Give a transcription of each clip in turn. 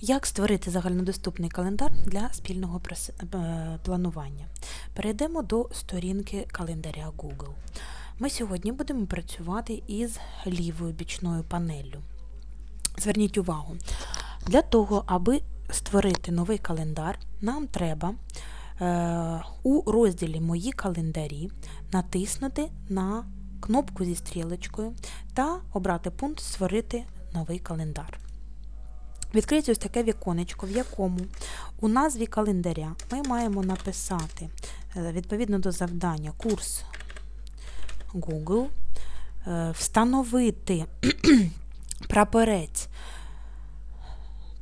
Як створити загальнодоступний календар для спільного е, планування? Перейдемо до сторінки календаря Google. Ми сьогодні будемо працювати із лівою бічною панеллю. Зверніть увагу, для того, аби створити новий календар, нам треба е, у розділі Мої календарі натиснути на кнопку зі стрілочкою та обрати пункт Створити новий календар. Відкриється ось таке віконечко, в якому у назві календаря ми маємо написати е, відповідно до завдання курс Google, е, встановити прапорець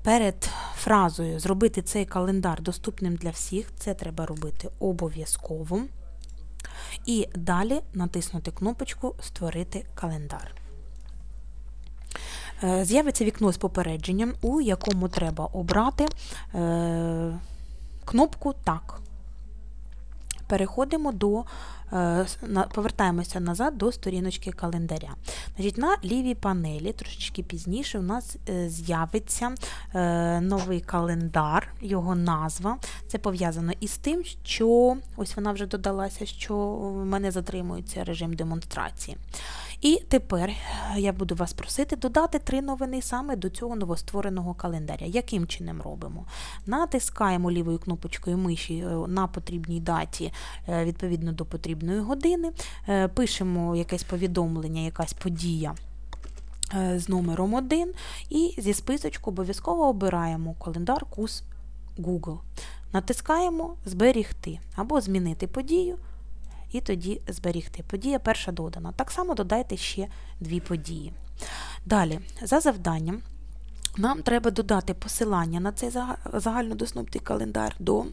перед фразою зробити цей календар доступним для всіх. Це треба робити обов'язково. І далі натиснути кнопочку Створити календар. Е, З'явиться вікно з попередженням, у якому треба обрати е, кнопку Так. Переходимо до, е, повертаємося назад до сторіночки календаря. Значить, на лівій панелі, трошечки пізніше, у нас з'явиться новий календар, його назва. Це пов'язано із тим, що ось вона вже додалася, що в мене затримується режим демонстрації. І тепер я буду вас просити додати три новини саме до цього новоствореного календаря. Яким чином робимо? Натискаємо лівою кнопочкою миші е, на потрібній даті е, відповідно до потрібної години, е, пишемо якесь повідомлення, якась подія. е, З номером 1 і зі списочку обов'язково обираємо календар курс Google. Натискаємо Зберігти або змінити подію, і тоді зберігти. Подія перша додана. Так само додайте ще дві події. Далі, за завданням, нам треба додати посилання на цей загальнодоступний календар до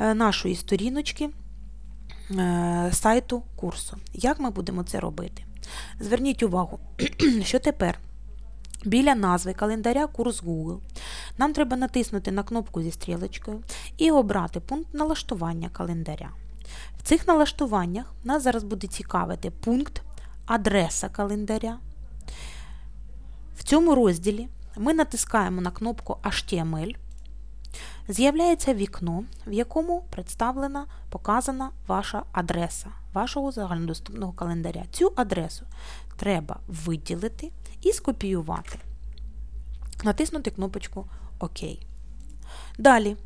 е, нашої сторіночки е, сайту курсу. Як ми будемо це робити? Зверніть увагу, що тепер біля назви календаря курс Google нам треба натиснути на кнопку зі стрілочкою і обрати пункт налаштування календаря. В цих налаштуваннях нас зараз буде цікавити пункт адреса календаря. В цьому розділі ми натискаємо на кнопку HTML. З'являється вікно, в якому представлена, показана ваша адреса вашого загальнодоступного календаря. Цю адресу треба виділити і скопіювати. Натиснути кнопочку ОК. Далі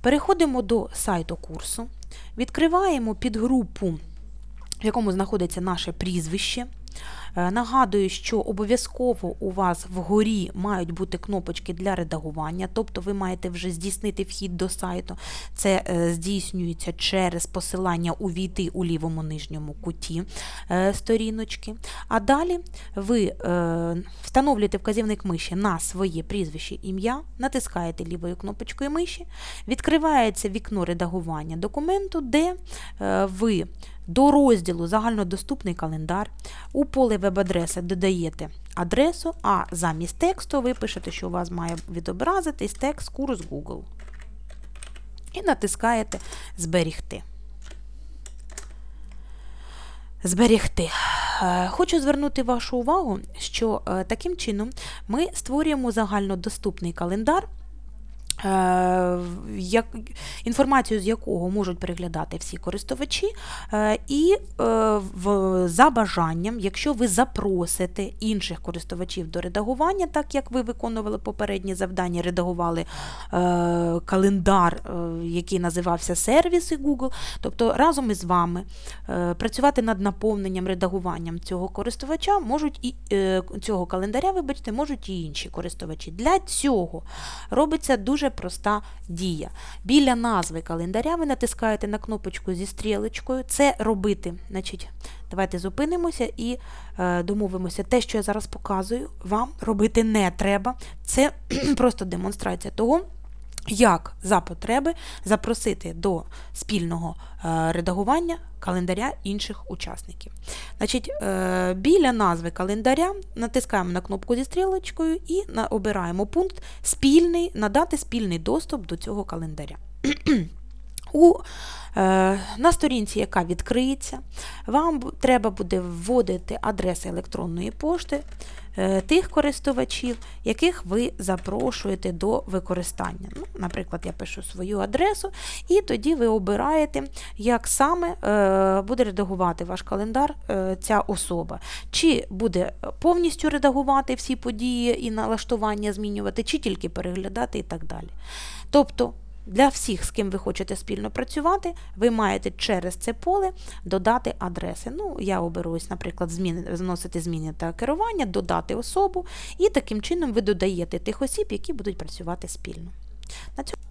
переходимо до сайту курсу, відкриваємо підгрупу, в якому знаходиться наше прізвище. Е, Нагадую, що обов'язково у вас вгорі мають бути кнопочки для редагування, тобто ви маєте вже здійснити вхід до сайту. Це е, здійснюється через посилання увійти у лівому нижньому куті е, сторіночки. А далі ви встановлюєте вказівник миші на своє прізвище ім'я, натискаєте лівою кнопочкою миші, відкривається вікно редагування документу, де ви до розділу Загальнодоступний календар у поле веб-адреси додаєте адресу, а замість тексту ви пишете, що у вас має відобразитись текст курс Google. І натискаєте Зберігти. Зберігти. Е, Хочу звернути вашу увагу, що е, таким чином ми створюємо загальнодоступний календар, як, інформацію з якого можуть переглядати всі користувачі, е, і е, в, за бажанням, якщо ви запросите інших користувачів до редагування, так як ви виконували попереднє завдання, редагували е, календар, е, який називався сервіси Google, тобто разом із вами е, працювати над наповненням, редагуванням цього користувача можуть і е, цього календаря, вибачте, можуть і інші користувачі. Для цього робиться дуже проста дія. Біля назви календаря ви натискаєте на кнопочку зі стрілочкою. Це робити. Значить, давайте зупинимося і е, домовимося. Те, що я зараз показую, вам робити не треба. Це просто демонстрація того. Як за потреби запросити до спільного е, редагування календаря інших учасників. Значить, е, біля назви календаря натискаємо на кнопку зі стрілочкою і обираємо пункт спільний, надати спільний доступ до цього календаря. У, е, на сторінці, яка відкриється, вам треба буде вводити адреси електронної пошти е, тих користувачів, яких ви запрошуєте до використання. Ну, наприклад, я пишу свою адресу, і тоді ви обираєте, як саме е, буде редагувати ваш календар ця особа. Чи буде повністю редагувати всі події і налаштування змінювати, чи тільки переглядати і так далі. Тобто для всіх, з ким ви хочете спільно працювати, ви маєте через це поле додати адреси. Ну, я оберу, ось, наприклад, зміни, вносити зміни та керування, додати особу, і таким чином ви додаєте тих осіб, які будуть працювати спільно. На цьому